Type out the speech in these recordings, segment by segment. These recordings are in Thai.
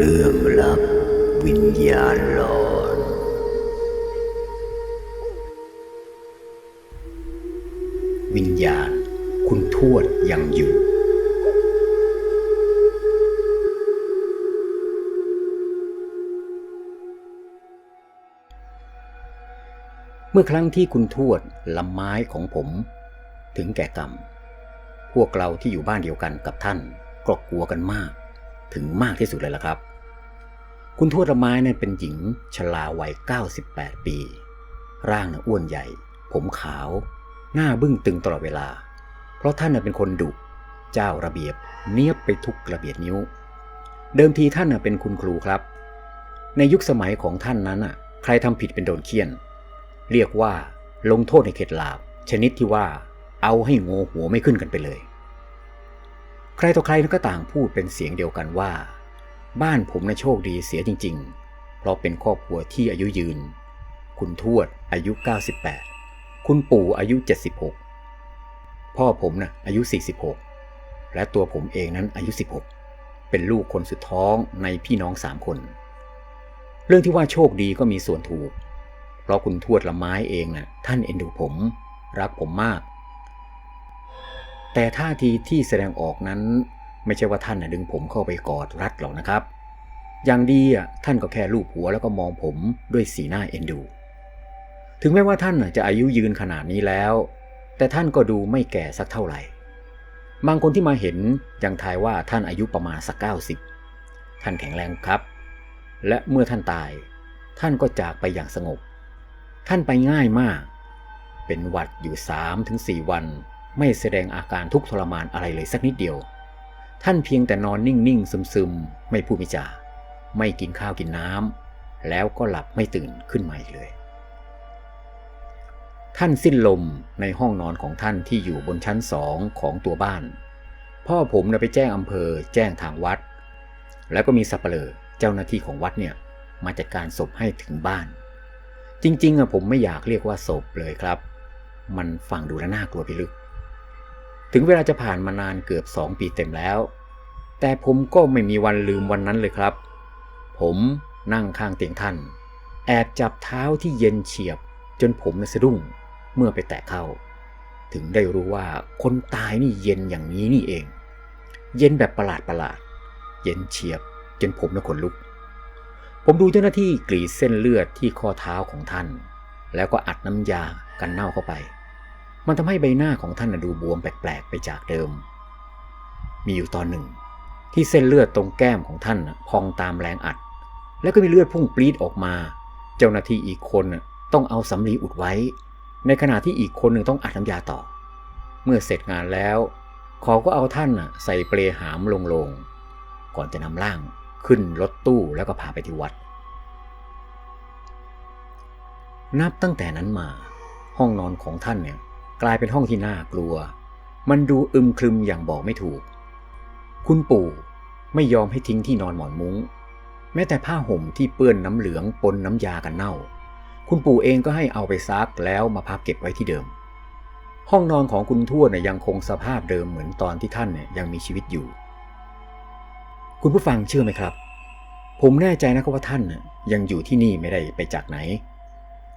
เรื่องลับวิญญาณหลอนวิญญาณคุณทวดยังอยู่ เมื่อครั้งที่คุณทวดลำไม้ของผม ถึงแก่กรรม พวกเราที่อยู่บ้านเดียวกันกับท่านก็กลัวกันมาก ถึงมากที่สุดเลยล่ะครับ คุณทวดละไม้เนั้นเป็นหญิงชราวัย 98 ปี ร่างน่ะอ้วนใหญ่ ผมขาว หน้าบึ้งตึงตลอดเวลา เพราะท่านเป็นคนดุเจ้าระเบียบเนียบไปทุกระเบียดนิ้ว เดิมทีท่านเป็นคุณครูครับ ในยุคสมัยของท่านนั้นน่ะใครทำผิดเป็นโดนเคี่ยน เรียกว่าลงโทษในเขตลาบ ชนิดที่ว่าเอาให้โงหัวไม่ขึ้นกันไปเลย ใครต่อใครก็ต่างพูดเป็นเสียงเดียวกันว่า บ้านผมนะโชคดีเสียจริง ๆ เพราะเป็นครอบครัวที่อายุยืน คุณทวดอายุ 98 คุณปู่อายุ 76 พ่อผมนะอายุ 46 และตัวผมเองนั้นอายุ 16 เป็นลูกคนสุดท้องในพี่น้องสามคน เรื่องที่ว่าโชคดีก็มีส่วนถูก เพราะคุณทวดละไม้เองนะ่ะท่านเอ็นดูผม รักผมมาก แต่ท่าทีที่แสดงออกนั้น ไม่ใช่ว่าท่านนะดึงผมเข้าไปกอดรัดหรอกนะครับ อย่างดีอะท่านก็แค่ลูบหัวแล้วก็มองผมด้วยสีหน้าเอ็นดู ถึงแม้ว่าท่านจะอายุยืนขนาดนี้แล้ว แต่ท่านก็ดูไม่แก่สักเท่าไหร่ บางคนที่มาเห็นยังทายว่าท่านอายุประมาณสักเก้าสิบท่านแข็งแรงครับ และเมื่อท่านตาย ท่านก็จากไปอย่างสงบ ท่านไปง่ายมาก เป็นหวัดอยู่สามถึงสี่วัน ไม่แสดงอาการทุกข์ทรมานอะไรเลยสักนิดเดียว ท่านเพียงแต่นอนนิ่ง ๆ ซึม ๆ ไม่พูดไม่จา ไม่กินข้าวกินน้ำ แล้วก็หลับไม่ตื่นขึ้นมาอีกเลย ท่านสิ้นลมในห้องนอนของท่านที่อยู่บนชั้นสองของตัวบ้าน พ่อผมนะไปแจ้งอำเภอ แจ้งทางวัด แล้วก็มีสับเปลอเจ้าหน้าที่ของวัดเนี่ยมาจัดการศพให้ถึงบ้าน จริง ๆอะผมไม่อยากเรียกว่าศพเลยครับ มันฟังดูแล้วน่ากลัวพิลึก ถึงเวลาจะผ่านมานานเกือบสองปีเต็มแล้ว แต่ผมก็ไม่มีวันลืมวันนั้นเลยครับ ผมนั่งข้างเตียงท่าน แอบจับเท้าที่เย็นเฉียบ จนผมน่ะสะดุ้งเมื่อไปแตะเข้า ถึงได้รู้ว่าคนตายนี่เย็นอย่างนี้นี่เอง เย็นแบบประหลาดประหลาด เย็นเฉียบ จนผมน่ะขนลุก ผมดูเจ้าหน้าที่กรีดเส้นเลือดที่ข้อเท้าของท่าน แล้วก็อัดน้ำยากันเน่าเข้าไป มันทำให้ใบหน้าของท่านดูบวมแปลกๆไปจากเดิม มีอยู่ตอนหนึ่ง ที่เส้นเลือดตรงแก้มของท่านพองตามแรงอัด แล้วก็มีเลือดพุ่งปรีดออกมา เจ้าหน้าที่อีกคนต้องเอาสำลีอุดไว้ ในขณะที่อีกคนหนึ่งต้องอัดน้ำยาต่อ เมื่อเสร็จงานแล้วเขาก็เอาท่านใส่เปลหามลงๆก่อนจะนำร่างขึ้นรถตู้แล้วก็พาไปที่วัด นับตั้งแต่นั้นมา ห้องนอนของท่านเนี่ย กลายเป็นห้องที่น่ากลัว มันดูอึมครึมอย่างบอกไม่ถูก คุณปู่ไม่ยอมให้ทิ้งที่นอนหมอนมุง้ง แม้แต่ผ้าห่มที่เปื้อนน้ำเหลืองปนน้ำยากันเน่า คุณปู่เองก็ให้เอาไปซักแล้วมาพับเก็บไว้ที่เดิม ห้องนอนของคุณทวดเนี่ยยังคงสภาพเดิมเหมือนตอนที่ท่านเนี่ยยังมีชีวิตอยู่ คุณผู้ฟังเชื่อไหมครับ ผมแน่ใจนะครับว่าท่านน่ะยังอยู่ที่นี่ไม่ได้ไปจากไหน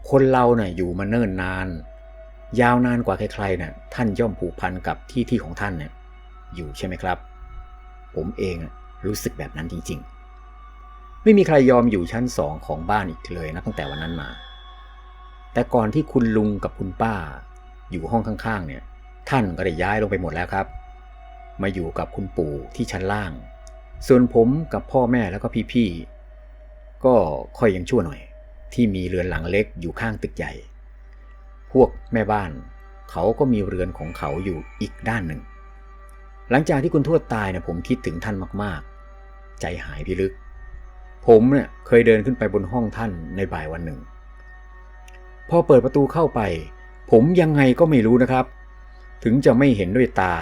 คนเราเน่ยอยู่มาเนิ่นนาน ยาวนานกว่าใครๆน่ะท่านย่อมผูกพันกับที่ที่ของท่านเนี่ยอยู่ใช่ไหมครับ ผมเองรู้สึกแบบนั้นจริงๆ ไม่มีใครยอมอยู่ชั้นสองของบ้านอีกเลยนะตั้งแต่วันนั้นมา แต่ก่อนที่คุณลุงกับคุณป้า อยู่ห้องข้างๆ เนี่ย ท่านก็ได้ย้ายลงไปหมดแล้วครับ มาอยู่กับคุณปู่ที่ชั้นล่าง ส่วนผมกับพ่อแม่แล้วก็พี่ๆ ก็ค่อยยังชั่วหน่อย ที่มีเรือนหลังเล็กอยู่ข้างตึกใหญ่ พวกแม่บ้าน เขาก็มีเรือนของเขาอยู่อีกด้านหนึ่ง หลังจากที่คุณทวดตายเนี่ยผมคิดถึงท่านมากๆ ใจหายพิลึก ผมเนี่ยเคยเดินขึ้นไปบนห้องท่านในบ่ายวันหนึ่ง พอเปิดประตูเข้าไป ผมยังไงก็ไม่รู้นะครับ ถึงจะไม่เห็นด้วยตา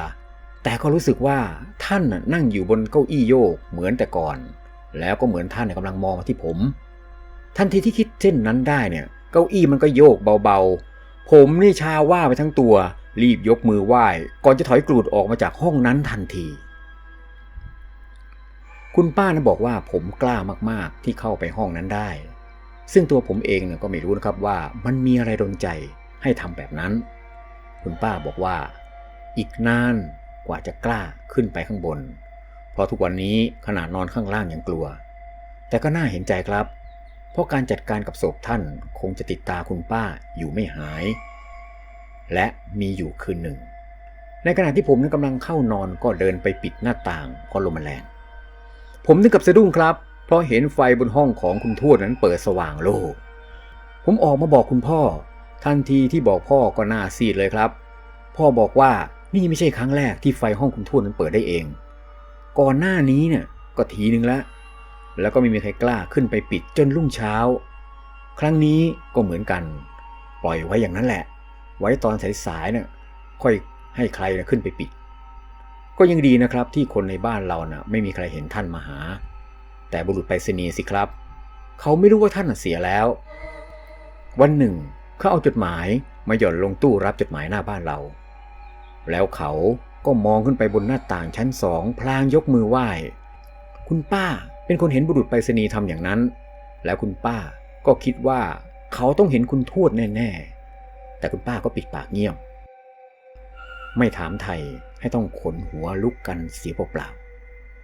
แต่ก็รู้สึกว่าท่านนั่งอยู่บนเก้าอี้โยกเหมือนแต่ก่อน แล้วก็เหมือนท่านกำลังมองมาที่ผม ทันทีที่คิดเช่นนั้นได้เนี่ยเก้าอี้มันก็โยกเบาๆ ผมนี่ชาว่าไปทั้งตัว รีบยกมือไหว้ก่อนจะถอยกรูดออกมาจากห้องนั้นทันที คุณป้านะบอกว่าผมกล้ามากๆที่เข้าไปห้องนั้นได้ ซึ่งตัวผมเองเนี่ยก็ไม่รู้นะครับว่ามันมีอะไรดนใจให้ทำแบบนั้น คุณป้าบอกว่า อีกนานกว่าจะกล้าขึ้นไปข้างบน เพราะทุกวันนี้ขนาดนอนข้างล่างยังกลัว แต่ก็น่าเห็นใจครับ เพราะการจัดการกับศพท่านคงจะติดตาคุณป้าอยู่ไม่หาย และมีอยู่คืนหนึ่ง ในขณะที่ผมนั้นกำลังเข้านอนก็เดินไปปิดหน้าต่างเพราะลมแรงผมถึงกับสะดุ้งครับ เพราะเห็นไฟบนห้องของคุณทวดนั้นเปิดสว่างโล่ผมออกมาบอกคุณพ่อ ทันทีที่บอกพ่อก็หน้าซีดเลยครับ พ่อบอกว่านี่ไม่ใช่ครั้งแรกที่ไฟห้องคุณทวดนั้นเปิดได้เอง ก่อนหน้านี้เนี่ยก็ทีนึงแล้ว แล้วก็ไม่มีใครกล้าขึ้นไปปิดจนรุ่งเช้า ครั้งนี้ก็เหมือนกัน ปล่อยไว้อย่างนั้นแหละ ไว้ตอนสายๆเนี่ยค่อยให้ใครนะขึ้นไปปิด ก็ยังดีนะครับที่คนในบ้านเรานะ่ะไม่มีใครเห็นท่านมาหา แต่บุรุษไปรษณีย์สิครับ เขาไม่รู้ว่าท่านเสียแล้ว วันหนึ่งเขาเอาจดหมายมาหย่อนลงตู้รับจดหมายหน้าบ้านเรา แล้วเขาก็มองขึ้นไปบนหน้าต่างชั้นสองพลางยกมือไหว้ คุณป้า เป็นคนเห็นบุรุษไปรษณีย์ทำอย่างนั้น แล้วคุณป้าก็คิดว่าเขาต้องเห็นคุณทวดแน่ๆ แต่คุณป้าก็ปิดปากเงียบ ไม่ถามไทยให้ต้องขนหัวลุกกันเสียเปล่า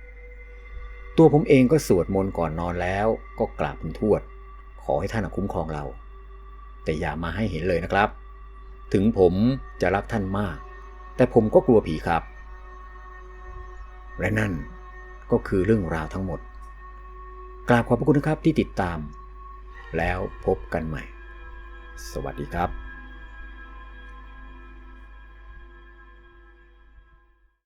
ๆตัวผมเองก็สวดมนต์ก่อนนอนแล้วก็กราบคุณทวด ขอให้ท่านคุ้มครองเรา แต่อย่ามาให้เห็นเลยนะครับ ถึงผมจะรักท่านมาก แต่ผมก็กลัวผีครับ และนั่นก็คือเรื่องราวทั้งหมด กราบขอบพระคุณนะครับที่ติดตาม แล้วพบกันใหม่ สวัสดีครับ